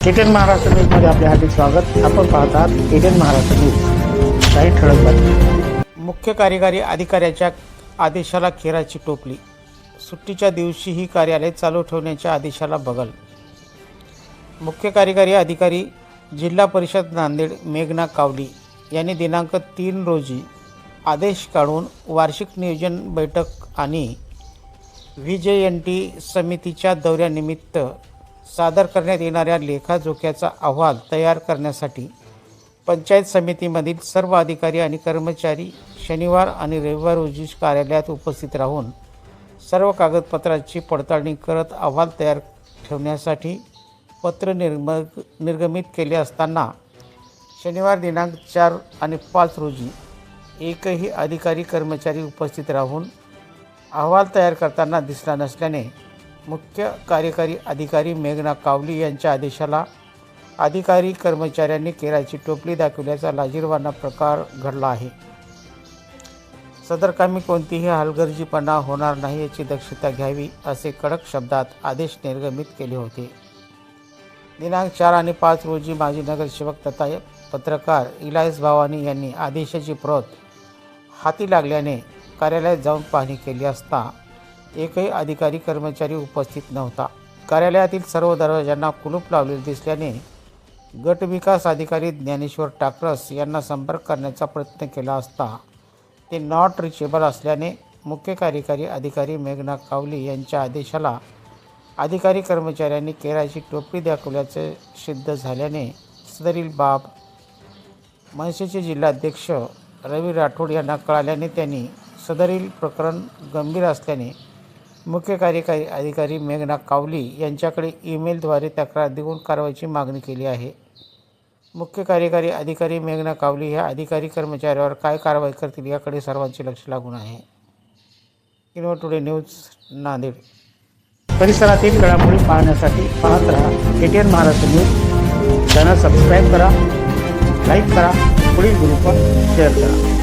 ATN Maharashtra न्यूजमध्ये आपले हार्दिक स्वागत. आपण पाहतात एटीएन महाराष्ट्र न्यूज. काही ठळक बातमी मुख्य कार्यकारी अधिकाऱ्याच्या आदेशाला खेराची टोपली. सुट्टीच्या दिवशीही कार्यालय चालू ठेवण्याच्या आदेशाला बगल. मुख्य कार्यकारी अधिकारी जिल्हा परिषद नांदेड मेघना कावली यांनी दिनांक तीन रोजी आदेश काढून वार्षिक नियोजन बैठक आणि व्ही जे एन टी समितीच्या दौऱ्यानिमित्त सादर करण्यात येणाऱ्या लेखाजोख्याचा अहवाल तयार करण्यासाठी पंचायत समितीमधील सर्व अधिकारी आणि कर्मचारी शनिवार आणि रविवार रोजी कार्यालयात उपस्थित राहून सर्व कागदपत्रांची पडताळणी करत अहवाल तयार ठेवण्यासाठी पत्र निर्म निर्गमित केले असताना शनिवार दिनांक चार आणि पाच रोजी एकही अधिकारी कर्मचारी उपस्थित राहून अहवाल तयार करताना दिसला नसल्याने मुख्य कार्यकारी अधिकारी मेघना कावली यांच्या आदेशाला अधिकारी कर्मचाऱ्यांनी केराची टोपली दाखवल्याचा लाजीरवाना प्रकार घडला आहे. सदरकामी कोणतीही हलगर्जीपणा होणार नाही याची दक्षता घ्यावी असे कडक शब्दात आदेश निर्गमित केले होते. दिनांक चार आणि पाच रोजी माजी नगरसेवक तथा पत्रकार इलायस भावानी यांनी आदेशाची प्रत हाती लागल्याने कार्यालयात जाऊन पाहणी केली असता एकही अधिकारी कर्मचारी उपस्थित नव्हता. कार्यालयातील सर्व दरवाजांना कुलूप लावलेले दिसल्याने गट विकास अधिकारी ज्ञानेश्वर टाकरस यांना संपर्क करण्याचा प्रयत्न केला असता ते नॉट रिचेबल असल्याने मुख्य कार्यकारी अधिकारी मेघना कावली यांच्या आदेशाला अधिकारी कर्मचाऱ्यांनी केराची टोपली दाखवल्याचे सिद्ध झाल्याने सदरील बाब मनसेचे जिल्हाध्यक्ष रवी राठोड यांना कळाल्याने त्यांनी सदरील प्रकरण गंभीर असल्याने मुख्य कार्यकारी अधिकारी मेघना कावली यांच्याकडे ईमेलद्वारे तक्रार देऊन कारवाईची मागणी केली आहे. मुख्य कार्यकारी अधिकारी मेघना कावली ह्या अधिकारी कर्मचाऱ्यावर काय कारवाई करतील याकडे सर्वांचे लक्ष लागून आहे. किंवा टुडे न्यूज नांदेड. परिसरातील घडामोडी पाहण्यासाठी पाहत राहा ATN Maharashtra news. Channel subscribe करा लाईक करा पुढील ग्रुपवर शेअर करा.